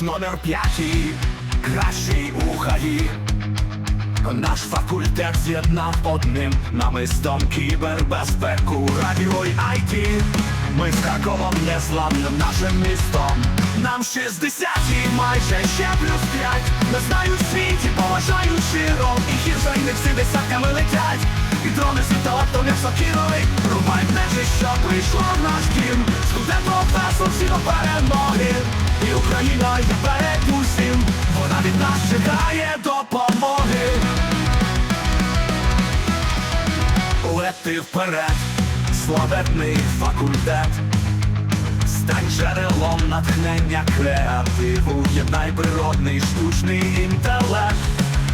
наш номер п'ятий, кращий у. Наш факультет з'єднав одним намистом кібербезпеку, радіо й IT. Ми з Харковом незламним нашим містом. Нам 60 і майже ще плюс 5 Не знають світі, поважають щиро І і не всі десятками летять І дрони з інтелектом, як сокіровий Рубають межі, що прийшло в наш дім. Студент професор всі до перемоги І Україна йде перед усім. Вона від нас чекає допомоги. Лети вперед, славетний факультет. Стань джерелом натхнення креативу. Єднай природний штучний інтелект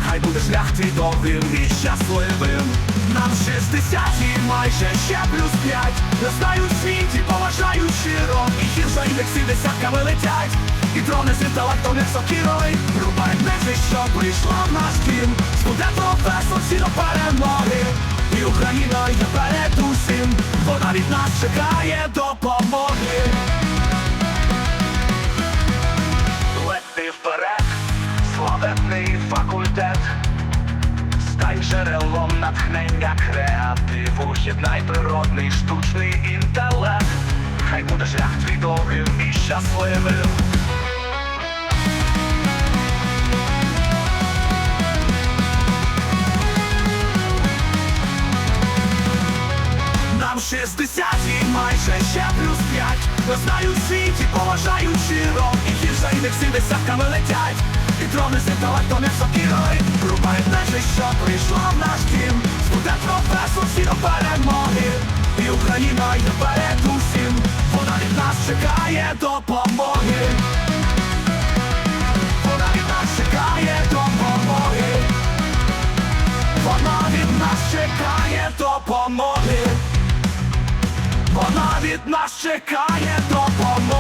Хай буде шлях твій довгим і щасливим. Нам 60 і майже ще плюс 5 Не знають світі, поважають щиро. І хіржа індексі десятками летять. І дрони з інтелектом, як сокіровий Рубають межі, що прийшла в наш дім. Студент професор всі до перемоги. І Україна йде перед усім. Вона від нас чекає допомоги Стань джерелом натхнення креативу. Єднай природний штучний інтелект. Хай буде шлях твій довгим і щасливим. Нам 60 і майже ще плюс 5 Не знають світі, поважають щиро. І хіржа індексі десятками летять. І дрони з інтелектом, як сокірой Україна йде перед усім. Вона від нас чекає допомоги. Вона від нас чекає допомоги. Вона від нас чекає допомоги. Вона від нас чекає допомоги